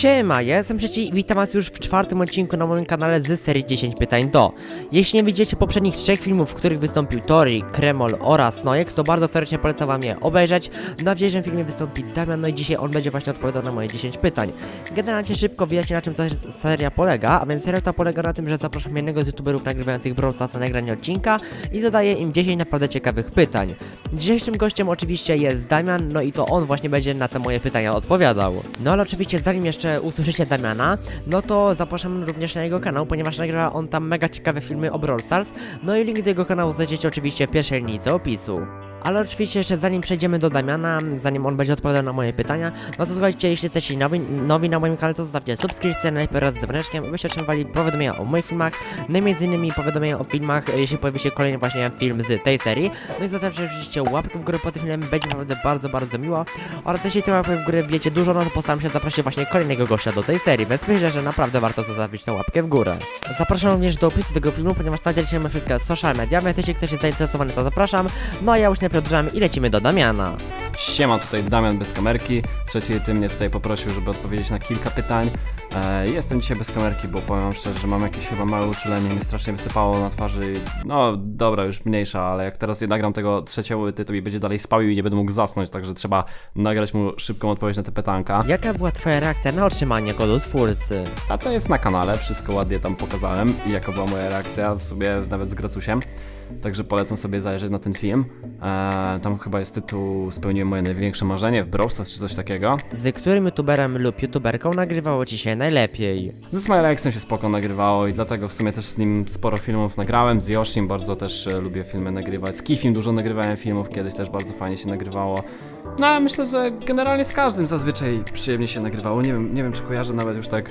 Siema, ja jestem Przeci i witam was już w czwartym odcinku na moim kanale z serii 10 pytań do. Jeśli nie widzicie poprzednich trzech filmów, w których wystąpił Tori, Kremol oraz Nojek, to bardzo serdecznie polecam wam je obejrzeć. Na dzisiejszym filmie wystąpi Damian, no i dzisiaj on będzie właśnie odpowiadał na moje 10 pytań. Generalnie szybko wyjaśnię na czym ta seria polega, a więc seria ta polega na tym, że zapraszam jednego z youtuberów nagrywających Brawl Stars na nagranie odcinka i zadaję im 10 naprawdę ciekawych pytań. Dzisiejszym gościem oczywiście jest Damian, no i to on właśnie będzie na te moje pytania odpowiadał. No ale oczywiście zanim jeszcze usłyszycie Damiana, no to zapraszam również na jego kanał, ponieważ nagrywa on tam mega ciekawe filmy o Brawl Stars. No i link do jego kanału znajdziecie oczywiście w pierwszej linijce opisu. Ale oczywiście jeszcze zanim przejdziemy do Damiana, zanim on będzie odpowiadał na moje pytania, no to słuchajcie, jeśli jesteście nowi, nowi na moim kanale, to zostawcie subskrypcję najpierw raz z dzwoneczkiem, abyście otrzymywali powiadomienia o moich filmach, no i między innymi powiadomienia o filmach, jeśli pojawi się kolejny właśnie film z tej serii. No i zostawcie oczywiście łapkę w górę pod tym filmem, będzie naprawdę bardzo, bardzo miło. Oraz jeśli te łapy w górę wbijecie dużo, no to postaram się zaprosić właśnie kolejnego gościa do tej serii, więc myślę, że naprawdę warto zostawić tę łapkę w górę. Zapraszam również do opisu tego filmu, ponieważ tam dzielicie wszystkie social media, więc jeśli ktoś jest zainteresowany, to zapraszam. No a ja już nie przedłużam i lecimy do Damiana. Siema, tutaj Damian bez kamerki. Trzeci ty mnie tutaj poprosił, żeby odpowiedzieć na kilka pytań. E, jestem dzisiaj bez kamerki, bo powiem wam szczerze, że mam jakieś chyba małe uczulenie, mnie strasznie wysypało na twarzy. No dobra, już mniejsza, ale jak teraz nagram tego trzeciego łyty, to mi będzie dalej spał i nie będę mógł zasnąć, także trzeba nagrać mu szybką odpowiedź na te pytanka. Jaka była twoja reakcja na otrzymanie kodu twórcy? A to jest na kanale, wszystko ładnie tam pokazałem i jaka była moja reakcja, w sobie nawet z Gracusiem. Także polecam sobie zajrzeć na ten film. E, tam chyba jest tytuł Spełniłem moje największe marzenie w Brawl Stars czy coś takiego. Z którym youtuberem lub youtuberką nagrywało ci się najlepiej? Ze Smilexem się spoko nagrywało i dlatego w sumie też z nim sporo filmów nagrałem. Z Yoshim bardzo też e, lubię filmy nagrywać. Z Kifim dużo nagrywałem filmów, kiedyś też bardzo fajnie się nagrywało. No ale myślę, że generalnie z każdym zazwyczaj przyjemnie się nagrywało. Nie wiem, nie wiem czy kojarzę nawet już tak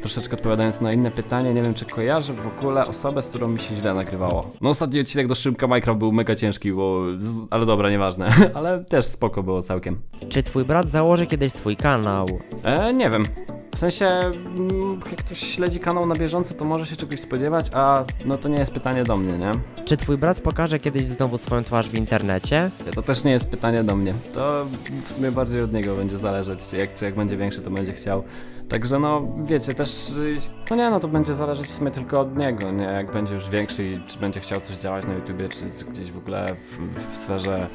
troszeczkę odpowiadając na inne pytanie, nie wiem czy kojarzę w ogóle osobę, z którą mi się źle nagrywało. No ostatni odcinek do Szybka Minecraft był mega ciężki, bo... ale dobra, nieważne. ale też spoko było całkiem. Czy twój brat założy kiedyś swój kanał? E, nie wiem. W sensie, mm, jak ktoś śledzi kanał na bieżąco, to może się czegoś spodziewać, a no to nie jest pytanie do mnie, nie? Czy twój brat pokaże kiedyś znowu swoją twarz w internecie? To też nie jest pytanie do mnie. To w sumie bardziej od niego będzie zależeć. Jak, czy jak będzie większy, to będzie chciał. Także no, wiecie, też. y, No nie, no to będzie zależeć w sumie tylko od niego, nie? Jak będzie już większy i czy będzie chciał coś działać na YouTubie, czy, czy gdzieś w ogóle w, w sferze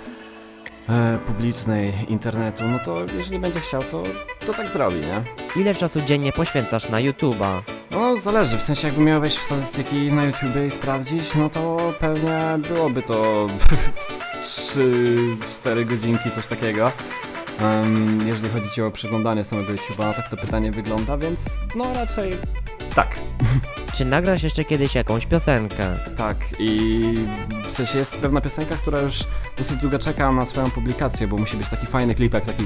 e, publicznej internetu, no to jeżeli będzie chciał, to, to tak zrobi, nie? Ile czasu dziennie poświęcasz na YouTube'a? No, zależy. W sensie, jakby miał wejść w statystyki na YouTubie i sprawdzić, no to pewnie byłoby to 3-4 godzinki, coś takiego. Em, jeżeli chodzi ci o przeglądanie samego YouTube'a, no tak to pytanie wygląda, więc no raczej tak. Czy nagrasz jeszcze kiedyś jakąś piosenkę? Tak, i w sensie jest pewna piosenka, która już dosyć długo czeka na swoją publikację, bo musi być taki fajny klipek, taki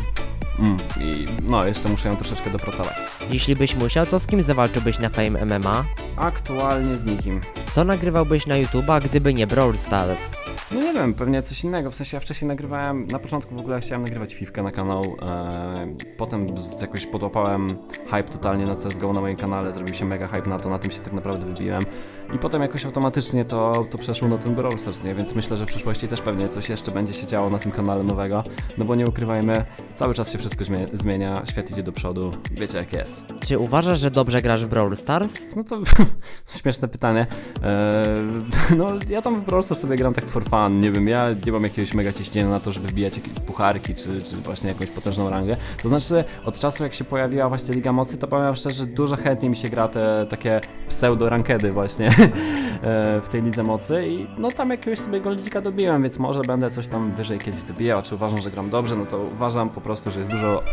mm, i no, jeszcze muszę ją troszeczkę dopracować. Jeśli byś musiał, to z kim zawalczyłbyś na Fame MMA? Aktualnie z nikim. Co nagrywałbyś na YouTube'a, gdyby nie Brawl Stars? No nie wiem, pewnie coś innego. W sensie ja wcześniej nagrywałem, na początku w ogóle chciałem nagrywać Fifkę na kanał, e, potem z, jakoś podłapałem hype totalnie na CSGO na moim kanale, zrobił się mega hype na to, na tym się tak naprawdę wybiłem. I potem jakoś automatycznie to, to przeszło na ten Brawl Stars, nie? Więc myślę, że w przyszłości też pewnie coś jeszcze będzie się działo na tym kanale nowego, no bo nie ukrywajmy, cały czas się wszystko zmie- zmienia, świat idzie do przodu, wiecie jak jest. Czy uważasz, że dobrze grasz w Brawl Stars? No to śmieszne pytanie. Eee, no ja tam w Brawl Stars sobie gram tak for fun, nie wiem, ja nie mam jakiegoś mega ciśnienia na to, żeby wbijać jakieś pucharki, czy, czy właśnie jakąś potężną rangę. To znaczy, od czasu jak się pojawiła właśnie Liga Mocy, to powiem szczerze, dużo chętniej mi się gra te takie pseudo-rankedy właśnie e, w tej Lidze Mocy i no tam jakiegoś sobie goldika dobiłem, więc może będę coś tam wyżej kiedyś dobijał, czy uważam, że gram dobrze, no to uważam po prostu, że jest dużo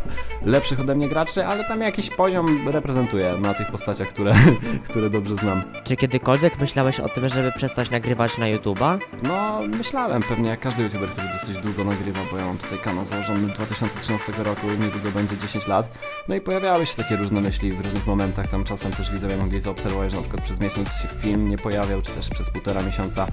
lepszych ode mnie graczy, ale tam jakiś poziom reprezentuję na tych postaciach, które, które dobrze znam. Czy kiedykolwiek myślałeś o tym, żeby przestać nagrywać na YouTube'a? No, myślałem pewnie jak każdy youtuber, który dosyć długo nagrywa, bo ja mam tutaj kanał założony 2013 roku, niedługo będzie 10 lat. No i pojawiały się takie różne myśli w różnych momentach, tam czasem też widzowie mogli zaobserwować, że na przykład przez miesiąc się film nie pojawiał, czy też przez półtora miesiąca.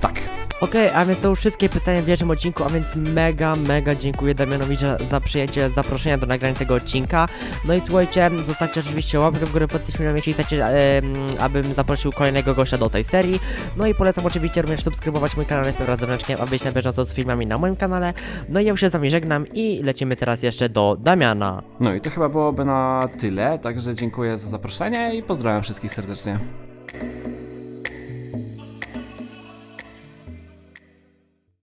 Tak, Okej, a więc to już wszystkie pytania w pierwszym odcinku, a więc mega, mega dziękuję Damianowi za, za przyjęcie zaproszenia do nagrania tego odcinka. No i słuchajcie, zostawcie oczywiście łapkę w górę pod tym filmem, jeśli chcecie, em, abym zaprosił kolejnego gościa do tej serii. No i polecam oczywiście również subskrybować mój kanał najpierw raz zewnętrznie, aby być na bieżąco z filmami na moim kanale. No i ja już się z wami żegnam i lecimy teraz jeszcze do Damiana. No i to chyba byłoby na tyle, także dziękuję za zaproszenie i pozdrawiam wszystkich serdecznie.